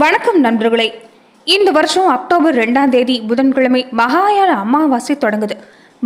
வணக்கம் நண்பர்களே. இந்த வருஷம் அக்டோபர் ரெண்டாம் தேதி புதன்கிழமை மகாயால அமாவாசை தொடங்குது.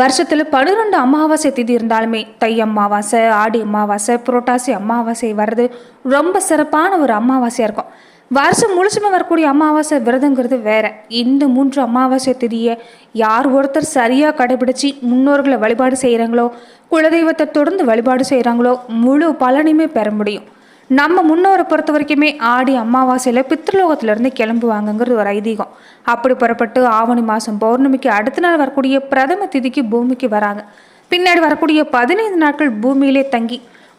வருஷத்தில் பன்னிரெண்டு அமாவாசை திதி இருந்தாலுமே தை அமாவாசை ஆடி அமாவாசை புரோட்டாசி அமாவாசை வர்றது ரொம்ப சிறப்பான ஒரு அமாவாசையாக இருக்கும். வருஷம் முழுசுமே வரக்கூடிய அமாவாசை விரதங்கிறது வேற. இந்த மூன்று அமாவாசை திதியை யார் ஒருத்தர் சரியாக கடைபிடிச்சு முன்னோர்களை வழிபாடு செய்கிறாங்களோ குலதெய்வத்தை தொடர்ந்து வழிபாடு செய்கிறாங்களோ முழு பலனையுமே பெற முடியும். நம்ம முன்னோரை பொறுத்த வரைக்குமே ஆடி அமாவாசையில் பித்ருலோகத்திலேருந்து கிளம்புவாங்கங்கிறது ஒரு ஐதீகம். அப்படி புறப்பட்டு ஆவணி மாதம் பௌர்ணமிக்கு அடுத்த நாள் வரக்கூடிய பிரதம திதிக்கு பூமிக்கு வராங்க. பின்னாடி வரக்கூடிய பதினைந்து நாட்கள் பூமியிலே தங்கி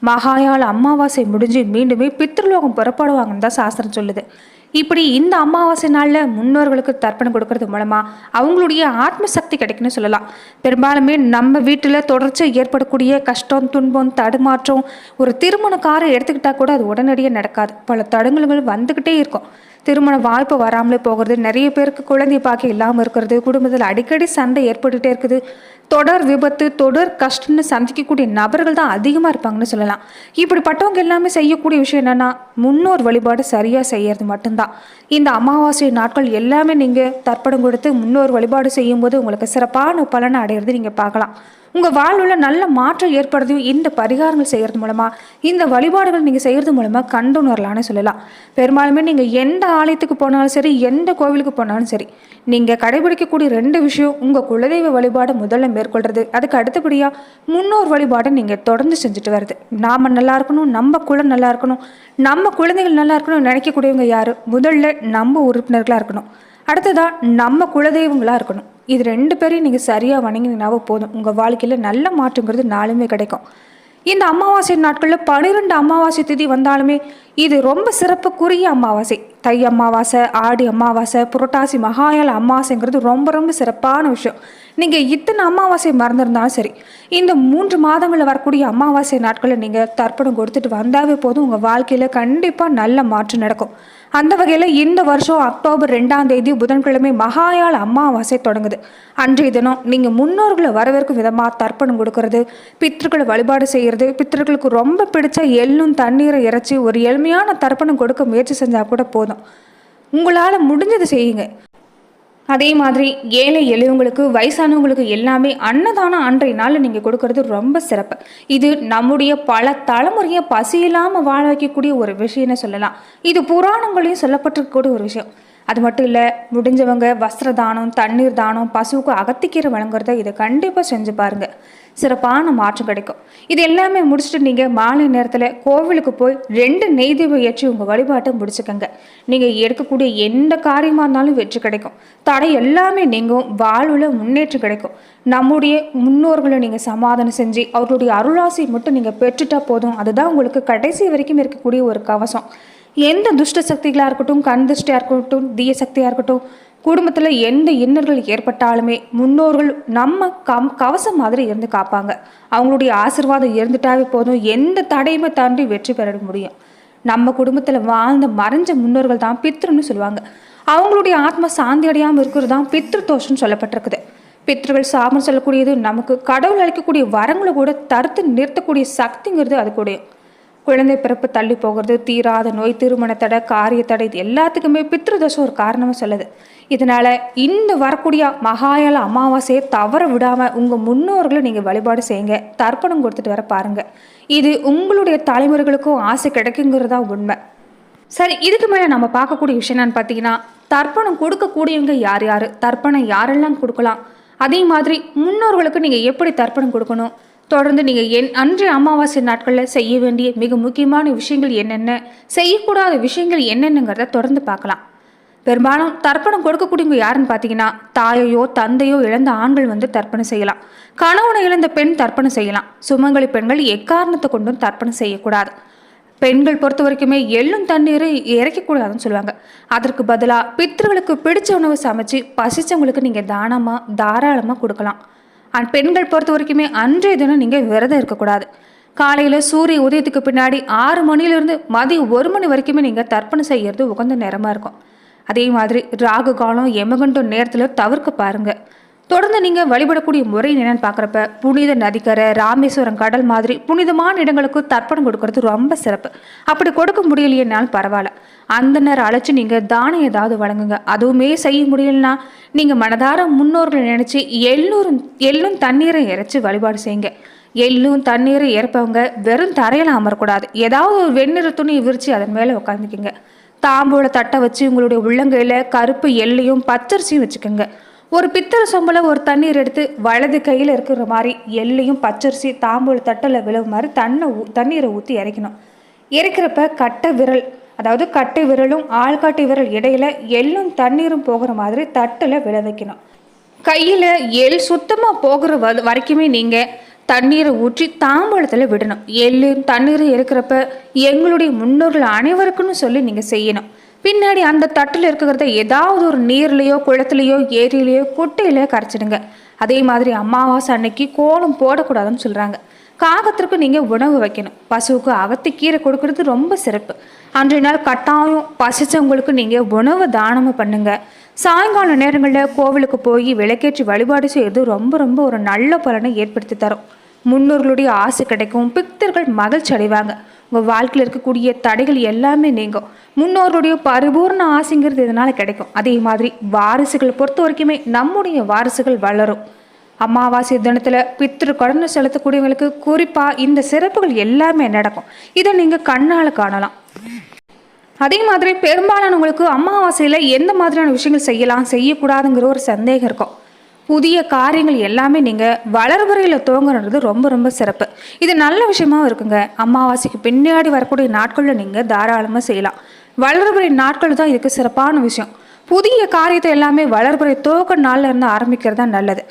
மகாயால் அமாவாசை முடிஞ்சு மீண்டுமே பித்ருலோகம் புறப்படுவாங்கன்னு தான் சாஸ்திரம் சொல்லுது. இப்படி இந்த அமாவாசை நாளில் முன்னோர்களுக்கு தர்ப்பணம் கொடுக்கறது மூலமாக அவங்களுடைய ஆத்ம சக்தி கிடைக்குன்னு சொல்லலாம். பெரும்பாலுமே நம்ம வீட்டில் தொடர்ச்சி ஏற்படக்கூடிய கஷ்டம் துன்பம் தடுமாற்றம் ஒரு திருமண காரை எடுத்துக்கிட்டால் கூட அது உடனடியாக நடக்காது. பல தடங்கல்கள் வந்துக்கிட்டே இருக்கும். திருமண வாய்ப்பு வராமலே போகிறது நிறைய பேருக்கு குழந்தை பாக்கியம் இல்லாமல் இருக்கிறது குடும்பத்தில் அடிக்கடி சண்டை ஏற்பட்டுகிட்டே இருக்குது. தொடர் விபத்து தொடர் கஷ்டம்னு சந்திக்கக்கூடிய நபர்கள் தான் அதிகமாக இருப்பாங்கன்னு சொல்லலாம். இப்படிப்பட்டவங்க எல்லாமே செய்யக்கூடிய விஷயம் என்னென்னா முன்னோர் வழிபாடு சரியாக செய்யறது மட்டும்தான். இந்த அமாவாசை நாட்கள் எல்லாமே நீங்கள் தர்ப்பணம் கொடுத்து முன்னோர் வழிபாடு செய்யும்போது உங்களுக்கு சிறப்பான பலனை அடையிறது நீங்கள் பார்க்கலாம். உங்கள் வாழ்வில் நல்ல மாற்றம் ஏற்படுறதையும் இந்த பரிகாரங்கள் செய்கிறது மூலமாக இந்த வழிபாடுகள் நீங்கள் செய்கிறது மூலமாக கண்டுணரலான்னு சொல்லலாம். பெரும்பாலுமே நீங்கள் எந்த ஆலயத்துக்கு போனாலும் சரி எந்த கோவிலுக்கு போனாலும் சரி நீங்கள் கடைபிடிக்கக்கூடிய ரெண்டு விஷயம் உங்கள் குலதெய்வ வழிபாடை முதல்ல மேற்கொள்கிறது அதுக்கு அடுத்தபடியாக முன்னோர் வழிபாடை நீங்கள் தொடர்ந்து செஞ்சுட்டு வருது நாம் நல்லா இருக்கணும் நம்ம குலம் நல்லா இருக்கணும் நம்ம குழந்தைகள் நல்லா இருக்கணும் நினைக்கக்கூடியவங்க யார்? முதல்ல நம்ம உறுப்பினர்களாக இருக்கணும். அடுத்ததாக நம்ம குலதெய்வங்களாக இருக்கணும். இது ரெண்டு பேரையும் நீங்கள் சரியாக வணங்கினாவே போதும். உங்கள் வாழ்க்கையில் நல்ல மாற்றங்கிறது நாளுமே கிடைக்கும். இந்த அமாவாசை நாட்களில் பன்னிரெண்டு அமாவாசை திதி வந்தாலுமே இது ரொம்ப சிறப்புக்குரிய அமாவாசை. தை அமாவாசை ஆடி அமாவாசை புரட்டாசி மகாயால அமாவாசைங்கிறது ரொம்ப ரொம்ப சிறப்பான விஷயம். நீங்கள் இத்தனை அமாவாசை மறந்துருந்தாலும் சரி இந்த மூன்று மாதங்களில் வரக்கூடிய அமாவாசை நாட்களில் நீங்கள் தர்ப்பணம் கொடுத்துட்டு வந்தாவே போதும். உங்கள் வாழ்க்கையில் கண்டிப்பாக நல்ல மாற்றம் நடக்கும். அந்த வகையில் இந்த வருஷம் அக்டோபர் ரெண்டாம் தேதி புதன்கிழமை மகாயால் அமாவாசை தொடங்குது. அன்றைய தினம் நீங்கள் முன்னோர்களை வரவேற்கும் விதமாக தர்ப்பணம் கொடுக்கறது பித்திருக்களை வழிபாடு செய்கிறது பித்திருக்களுக்கு ரொம்ப பிடிச்ச எள்ளும் தண்ணீரை இறைச்சி ஒரு எளிமையான தர்ப்பணம் கொடுக்க முயற்சி செஞ்சால் கூட போதும். உங்களால் முடிஞ்சதை செய்யுங்க. அதே மாதிரி ஏழை எளியவங்களுக்கு வயசானவங்களுக்கு எல்லாமே அன்னதானம் அன்றைய நாளில் நீங்கள் கொடுக்கறது ரொம்ப சிறப்பு. இது நம்முடைய பல தலைமுறையை பசி இல்லாமல் வாழ வைக்கக்கூடிய ஒரு விஷயம்னு சொல்லலாம். இது புராணங்களையும் சொல்லப்பட்டிருக்கக்கூடிய ஒரு விஷயம். அது மட்டும் இல்லை முடிஞ்சவங்க வஸ்திர தானம் தண்ணீர் தானம் பசுவுக்கு அகத்திக்கீரை வழங்குறத இதை கண்டிப்பாக செஞ்சு பாருங்க. சிறப்பான மாற்றம் கிடைக்கும். இது எல்லாமே முடிச்சுட்டு நீங்கள் மாலை நேரத்தில் கோவிலுக்கு போய் ரெண்டு நெய் தீபம் ஏற்றி உங்கள் வழிபாட்டை முடிச்சுக்கோங்க. நீங்கள் எடுக்கக்கூடிய எந்த காரியமாக இருந்தாலும் வெற்றி கிடைக்கும். தடை எல்லாமே நீங்கள் வாழ்வில் முன்னேற்றம் கிடைக்கும். நம்முடைய முன்னோர்களை நீங்கள் சமாதானம் செஞ்சு அவர்களுடைய அருளாசை மட்டும் நீங்கள் பெற்றுட்டா போதும். அதுதான் உங்களுக்கு கடைசி வரைக்கும் இருக்கக்கூடிய ஒரு கவசம். எந்த துஷ்ட சக்திகளாக இருக்கட்டும் கண் திருஷ்டியாக இருக்கட்டும் தீய சக்தியாக இருக்கட்டும் குடும்பத்தில் எந்த இன்னர்கள் ஏற்பட்டாலுமே முன்னோர்கள் நம்ம கம் கவசம் மாதிரி இருந்து காப்பாங்க. அவங்களுடைய ஆசிர்வாதம் இருந்துட்டாவே போதும். எந்த தடையுமே தாண்டி வெற்றி பெற முடியும். நம்ம குடும்பத்தில் வாழ்ந்த மறைஞ்ச முன்னோர்கள் தான் பித்ருன்னு சொல்லுவாங்க. அவங்களுடைய ஆத்மா சாந்தி அடையாமல் இருக்கிறது தான் பித்ரு தோஷம்னு சொல்லப்பட்டிருக்குது. பித்ருகள் சாபம் சொல்லக்கூடியது நமக்கு கடவுள் அளிக்கக்கூடிய வரங்களை கூட தடுத்து நிறுத்தக்கூடிய சக்திங்கிறது அது கூடயும். குழந்தை பிறப்பு தள்ளி போகிறது தீராத நோய் திருமண தடை காரிய தடை இது எல்லாத்துக்குமே பித்ருதோஷம் ஒரு காரணமாக சொல்லுது. இதனால் இந்த வரக்கூடிய மகாயால அமாவாசையை தவற விடாமல் உங்கள் முன்னோர்களை நீங்கள் வழிபாடு செய்யுங்க. தர்ப்பணம் கொடுத்துட்டு வர பாருங்கள் இது உங்களுடைய தலைமுறைகளுக்கும் ஆசை கிடைக்குங்கிறதா உண்மை. சரி இதுக்கு மேலே நம்ம பார்க்கக்கூடிய விஷயம் என்னன்னு பார்த்தீங்கன்னா தர்ப்பணம் கொடுக்கக்கூடியவங்க யார் யார்? தர்ப்பணம் யாரெல்லாம் கொடுக்கலாம்? அதே மாதிரி முன்னோர்களுக்கு நீங்கள் எப்படி தர்ப்பணம் கொடுக்கணும்? தொடர்ந்து நீங்கள் என் அன்றைய அமாவாசை நாட்களில் செய்ய வேண்டிய மிக முக்கியமான விஷயங்கள் என்னென்ன செய்யக்கூடாத விஷயங்கள் என்னென்னங்கிறத தொடர்ந்து பார்க்கலாம். பெரும்பாலும் தர்ப்பணம் கொடுக்கக்கூடியவங்க யாருன்னு பார்த்தீங்கன்னா தாயையோ தந்தையோ இழந்த ஆண்கள் வந்து தர்ப்பணம் செய்யலாம். கணவனை இழந்த பெண் தர்ப்பணம் செய்யலாம். சுமங்கலி பெண்கள் எக்காரணத்தை கொண்டும் தர்ப்பணம் செய்யக்கூடாது. பெண்கள் பொறுத்த வரைக்குமே எள்ளும் தண்ணீரை இறைக்கக்கூடாதுன்னு சொல்லுவாங்க. அதற்கு பதிலாக பித்தர்களுக்கு பிடிச்ச உணவு சமைச்சு பசிச்சவங்களுக்கு நீங்கள் தானமாக தாராளமாக கொடுக்கலாம். பெண்கள் பொறுத்த வரைக்குமே அன்றைய தினம் நீங்கள் விரதம் இருக்கக்கூடாது. காலையில் சூரிய உதயத்துக்கு பின்னாடி ஆறு மணிலேருந்து மதியம் ஒரு மணி வரைக்குமே நீங்கள் தர்ப்பணம் செய்யறது உகந்த நேரமாக இருக்கும். அதே மாதிரி ராகு காலம் எமகண்டம் நேரத்தில் தவிர்க்க பாருங்கள் தொடர்ந்து நீங்கள் வழிபடக்கூடிய முறை என்னென்னு பார்க்குறப்ப புனித நதிக்கரை ராமேஸ்வரம் கடல் மாதிரி புனிதமான இடங்களுக்கு தர்ப்பணம் கொடுக்கறது ரொம்ப சிறப்பு. அப்படி கொடுக்க முடியலையேனாலும் பரவாயில்ல. அந்த நேரம் அழைச்சி நீங்கள் தானம் ஏதாவது வழங்குங்க. அதுவுமே செய்ய முடியலனா நீங்கள் மனதார முன்னோர்களை நினச்சி எல்லோரும் எள்ளும் தண்ணீரை இறைச்சி வழிபாடு செய்யுங்க. எள்ளும் தண்ணீரை இறப்பவங்க வெறும் தரையில் அமரக்கூடாது. ஏதாவது ஒரு வெண்ணிற துணி விரித்து அதன் மேலே உட்காந்துக்கிங்க தாம்பூல தட்டை வச்சு உங்களுடைய உள்ளங்கையில் கருப்பு எள்ளையும் பச்சரிசியும் வச்சுக்கோங்க. ஒரு பித்தளை சொம்பில் ஒரு தண்ணீர் எடுத்து வலது கையில் இருக்கிற மாதிரி எள்ளையும் பச்சரிசி தாம்பூல தட்டில் விழுவு மாதிரி தண்ணை ஊ தண்ணீரை ஊற்றி இறக்கணும் இறக்கிறப்ப கட்டை விரல் அதாவது கட்டை விரலும் ஆள்காட்டி விரல் இடையில எள்ளும் தண்ணீரும் போகிற மாதிரி தட்டில் விழ வைக்கணும். கையில் எள் சுத்தமாக போகிற வ வரைக்குமே நீங்கள் தண்ணீரை ஊற்றி தாம்பூலத்தில் விடணும். எள்ளு தண்ணீர் இருக்கிறப்ப எங்களுடைய முன்னோர்கள் அனைவருக்குன்னு சொல்லி நீங்கள் செய்யணும். பின்னாடி அந்த தட்டில் இருக்கிறத ஏதாவது ஒரு நீர்லேயோ குளத்துலேயோ ஏரியிலையோ குட்டையிலையோ கரைச்சிடுங்க. அதே மாதிரி அமாவாசை அன்னைக்கு கோலம் போடக்கூடாதுன்னு சொல்கிறாங்க காகத்திற்கு நீங்கள் உணவு வைக்கணும். பசுவுக்கு அகத்து கீரை கொடுக்கறது ரொம்ப சிறப்பு. அன்றைய நாள் கட்டாயம் பசிச்சவங்களுக்கு நீங்கள் உணவு தானமும் பண்ணுங்க. சாயங்கால நேரங்களில் கோவிலுக்கு போய் விளக்கேற்றி வழிபாடு செய்யறது ரொம்ப ரொம்ப ஒரு நல்ல பலனை ஏற்படுத்தி தரும். முன்னோர்களுடைய ஆசை கிடைக்கும். பிக்தர்கள் மகிழ்ச்சி அடைவாங்க. உங்கள் வாழ்க்கையில் இருக்கக்கூடிய தடைகள் எல்லாமே நீங்கும். முன்னோருடைய பரிபூர்ண ஆசைங்கிறது இதனால் கிடைக்கும்? அதே மாதிரி வாரிசுகள் பொறுத்த வரைக்குமே நம்முடைய வாரிசுகள் வளரும். அமாவாசை தினத்தில் பித்திரு கடனை செலுத்தக்கூடியவங்களுக்கு குறிப்பாக இந்த சிறப்புகள் எல்லாமே நடக்கும். இதை நீங்கள் கண்ணால் காணலாம். அதே மாதிரி பெரும்பாலானவங்களுக்கு அமாவாசையில் எந்த மாதிரியான விஷயங்கள் செய்யலாம் செய்யக்கூடாதுங்கிற ஒரு சந்தேகம் இருக்கும். புதிய காரியங்கள் எல்லாமே நீங்கள் வளர்வரையில் துவங்குறது ரொம்ப ரொம்ப சிறப்பு. இது நல்ல விஷயமாவும் இருக்குங்க. அமாவாசைக்கு பின்னாடி வரக்கூடிய நாட்களில் நீங்கள் தாராளமாக செய்யலாம். வளர்வரை நாட்கள் தான் இதுக்கு சிறப்பான விஷயம். புதிய காரியத்தை எல்லாமே வளர்புறை துவக்க நாளில் இருந்து ஆரம்பிக்கிறது தான் நல்லது.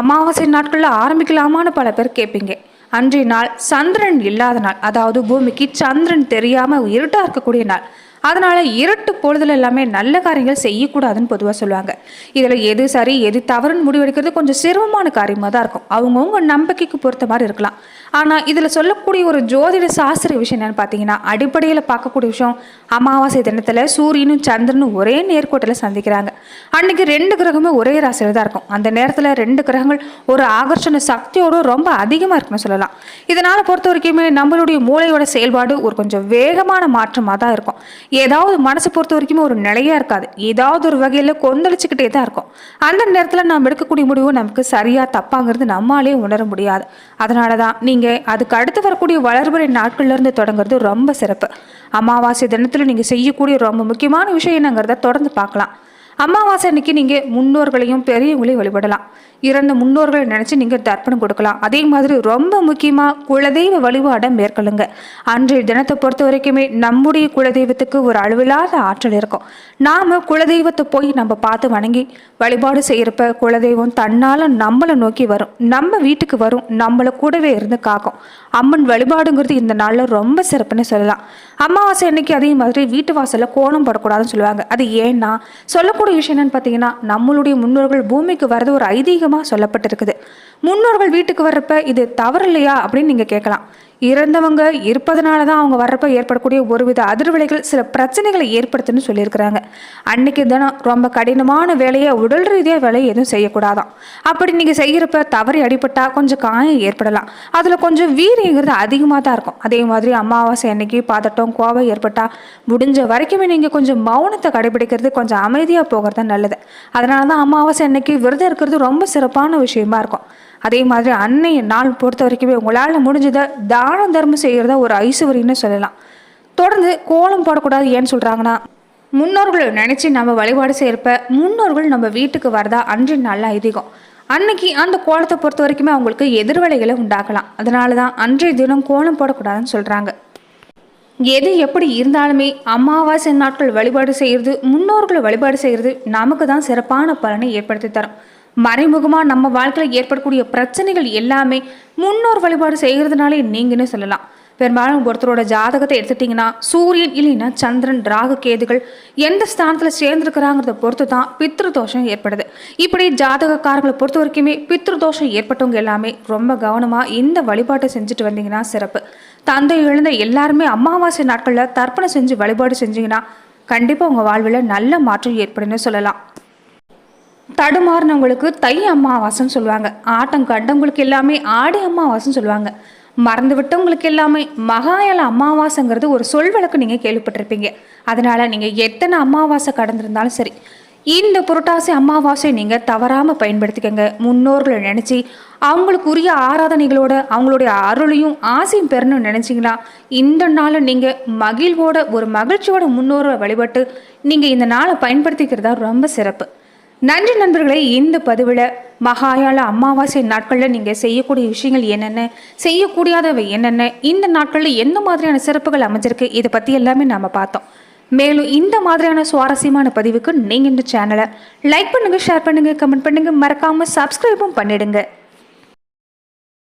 அமாவாசை நாட்களில் ஆரம்பிக்கலாமான்னு பல பேர் கேட்பீங்க. அன்றைய நாள் சந்திரன் இல்லாத நாள். அதாவது பூமிக்கு சந்திரன் தெரியாமல் இருட்டாக இருக்கக்கூடிய நாள். அதனால் இருட்டு பொழுதுல எல்லாமே நல்ல காரியங்கள் செய்யக்கூடாதுன்னு பொதுவாக சொல்லுவாங்க. இதில் எது சரி எது தவறுன்னு முடிவெடுக்கிறது கொஞ்சம் சிரமமான காரியமாக தான் இருக்கும். அவங்கவுங்க நம்பிக்கைக்கு பொறுத்த மாதிரி இருக்கலாம். ஆனால் இதில் சொல்லக்கூடிய ஒரு ஜோதிட சாஸ்திர விஷயம் என்னன்னு பார்த்தீங்கன்னா அடிப்படையில் பார்க்கக்கூடிய விஷயம் அமாவாசை தினத்தில் சூரியனும் சந்திரனும் ஒரே நேர்கோட்டில் சந்திக்கிறாங்க. அன்னைக்கு ரெண்டு கிரகமே ஒரே ராசியில் தான் இருக்கும். அந்த நேரத்தில் ரெண்டு கிரகங்கள் ஒரு ஆகர்ஷண சக்தியோடு ரொம்ப அதிகமாக இருக்குன்னு சொல்லலாம். இதனால் பொறுத்த வரைக்குமே நம்மளுடைய மூளையோட செயல்பாடு ஒரு கொஞ்சம் வேகமான மாற்றமாக தான் இருக்கும். ஏதாவது மனசை பொறுத்த வரைக்குமே ஒரு நிலையாக இருக்காது. ஏதாவது ஒரு வகையில் கொந்தளிச்சுக்கிட்டே தான் இருக்கும். அந்த நேரத்தில் நாம் எடுக்கக்கூடிய முடிவு நமக்கு சரியாக தப்பாங்கிறது நம்மளாலே உணர முடியாது. அதனால தான் நீங்கள் அதுக்கு அடுத்து வரக்கூடிய வளர்பறை நாட்கள்லேருந்து தொடங்குறது ரொம்ப சிறப்பு. அமாவாசை தினத்தில் நீங்கள் செய்யக்கூடிய ரொம்ப முக்கியமான விஷயம் என்னங்கிறத தொடர்ந்து பார்க்கலாம். அமாவாசை அன்னைக்கு நீங்கள் முன்னோர்களையும் பெரியவங்களையும் வழிபடலாம். இறந்த முன்னோர்களை நினச்சி நீங்கள் தர்ப்பணம் கொடுக்கலாம். அதே மாதிரி ரொம்ப முக்கியமாக குலதெய்வ வழிபாடை மேற்கொள்ளுங்க. அன்றைய தினத்தை பொறுத்த வரைக்குமே நம்முடைய குலதெய்வத்துக்கு ஒரு அளவில்லாத ஆற்றல் இருக்கும். நாம் குலதெய்வத்தை போய் நம்ம பார்த்து வணங்கி வழிபாடு செய்கிறப்ப குலதெய்வம் தன்னால் நம்மளை நோக்கி வரும். நம்ம வீட்டுக்கு வரும். நம்மளை கூடவே இருந்து காக்கும். அம்மன் வழிபாடுங்கிறது இந்த நாளில் ரொம்ப சிறப்புன்னு சொல்லலாம். அமாவாசை அன்னைக்கு அதே மாதிரி வீட்டு வாசலில் கோணம் போடக்கூடாதுன்னு சொல்லுவாங்க. அது ஏன்னா சொல்லக்கூடிய விஷயம் என்னன்னு பார்த்தீங்கன்னா நம்மளுடைய முன்னோர்கள் பூமிக்கு வர்றது ஒரு ஐதீகமாக சொல்லப்பட்டிருக்குது. முன்னோர்கள் வீட்டுக்கு வர்றப்ப இது தவறு இல்லையா அப்படின்னு நீங்கள் கேட்கலாம். இறந்தவங்க இருப்பதனால தான் அவங்க வர்றப்ப ஏற்படக்கூடிய ஒருவித அதிர்வலைகள் சில பிரச்சனைகளை ஏற்படுத்துன்னு சொல்லியிருக்கிறாங்க. அன்னைக்கு தினம் ரொம்ப கடினமான வேலையை உடல் ரீதியாக வேலையை எதுவும் செய்யக்கூடாதான். அப்படி நீங்கள் செய்கிறப்ப தவறி அடிபட்டால் கொஞ்சம் காயம் ஏற்படலாம். அதில் கொஞ்சம் வீரியங்கிறது அதிகமாக தான் இருக்கும். அதே மாதிரி அமாவாசை அன்னைக்கு பாதட்டம் கோபம் ஏற்பட்டால் முடிஞ்ச வரைக்குமே நீங்கள் கொஞ்சம் மௌனத்தை கடைபிடிக்கிறது கொஞ்சம் அமைதியாக போகிறது நல்லது. அதனால தான் அமாவாசை அன்னைக்கு விரதம் இருக்கிறது ரொம்ப சிறப்பான விஷயமா இருக்கும். அதே மாதிரி அன்னைய நாள் பொறுத்த வரைக்குமே உங்களால் முடிஞ்சதை தான தர்மம் செய்கிறத ஒரு ஐசுவரின்னு சொல்லலாம். தொடர்ந்து கோலம் போடக்கூடாது ஏன்னு சொல்கிறாங்கன்னா முன்னோர்களை நினச்சி நம்ம வழிபாடு செய்கிறப்ப முன்னோர்கள் நம்ம வீட்டுக்கு வரதா அன்றைய நல்ல ஐதீகம். அன்னைக்கு அந்த கோலத்தை பொறுத்த வரைக்குமே அவங்களுக்கு எதிர்வலைகளை உண்டாக்கலாம். அதனால தான் அன்றைய தினம் கோலம் போடக்கூடாதுன்னு சொல்கிறாங்க எது எப்படி இருந்தாலுமே அமாவாசை நாட்கள் வழிபாடு செய்கிறது முன்னோர்களை வழிபாடு செய்கிறது நமக்கு தான் சிறப்பான பலனை ஏற்படுத்தி தரும். மறைமுகமாக நம்ம வாழ்க்கையில் ஏற்படக்கூடிய பிரச்சனைகள் எல்லாமே முன்னோர் வழிபாடு செய்கிறதுனாலே நீங்கன்னு சொல்லலாம். பெரும்பாலும் ஒருத்தரோட ஜாதகத்தை எடுத்துட்டிங்கன்னா சூரியன் இல்லைன்னா சந்திரன் ராகு கேதுகள் எந்த ஸ்தானத்தில் சேர்ந்துருக்கிறாங்கிறத பொறுத்து தான் பித்ரு தோஷம் ஏற்படுது. இப்படி ஜாதகக்காரங்களை பொறுத்த வரைக்குமே பித்ரு தோஷம் ஏற்பட்டவங்க எல்லாமே ரொம்ப கவனமாக இந்த வழிபாட்டை செஞ்சுட்டு வந்தீங்கன்னா சிறப்பு. தந்தை இழந்த எல்லாருமே அமாவாசை நாட்களில் தர்ப்பணம் செஞ்சு வழிபாடு செஞ்சிங்கன்னா கண்டிப்பாக உங்கள் வாழ்வில் நல்ல மாற்றம் ஏற்படும்னு சொல்லலாம். தடுமாறினவங்களுக்கு தை அமாவாசைன்னு சொல்லுவாங்க. ஆட்டம் கண்டவங்களுக்கு எல்லாமே ஆடி அமாவாசைன்னு சொல்லுவாங்க. மறந்து விட்டவங்களுக்கு எல்லாமே மகாயல அமாவாசைங்கிறது ஒரு சொல் வழக்கு நீங்கள் கேள்விப்பட்டிருப்பீங்க. அதனால நீங்கள் எத்தனை அமாவாசை கடந்திருந்தாலும் சரி இந்த புரட்டாசி அமாவாசை நீங்கள் தவறாமல் பயன்படுத்திக்கங்க. முன்னோர்களை நினச்சி அவங்களுக்கு உரிய ஆராதனைகளோட அவங்களுடைய அருளையும் ஆசையும் பெறணும்னு நினச்சிங்கன்னா இந்த நாளை நீங்கள் மகிழ்வோட ஒரு மகிழ்ச்சியோட முன்னோரை வழிபட்டு நீங்கள் இந்த நாளை பயன்படுத்திக்கிறதா ரொம்ப சிறப்பு. நன்றி நண்பர்களே இந்த பதிவில் மகாயால அமாவாசை நாட்களில் நீங்கள் செய்யக்கூடிய விஷயங்கள் என்னென்ன செய்யக்கூடியாதவை என்னென்ன இந்த நாட்களில் எந்த மாதிரியான சிறப்புகள் அமைஞ்சிருக்கு இதை பற்றி எல்லாமே நாம் பார்த்தோம். மேலும் இந்த மாதிரியான சுவாரஸ்யமான பதிவுக்கு நீங்கள் இந்த சேனலை லைக் பண்ணுங்கள் ஷேர் பண்ணுங்கள் கமெண்ட் பண்ணுங்கள் மறக்காமல் சப்ஸ்கிரைபும் பண்ணிடுங்க.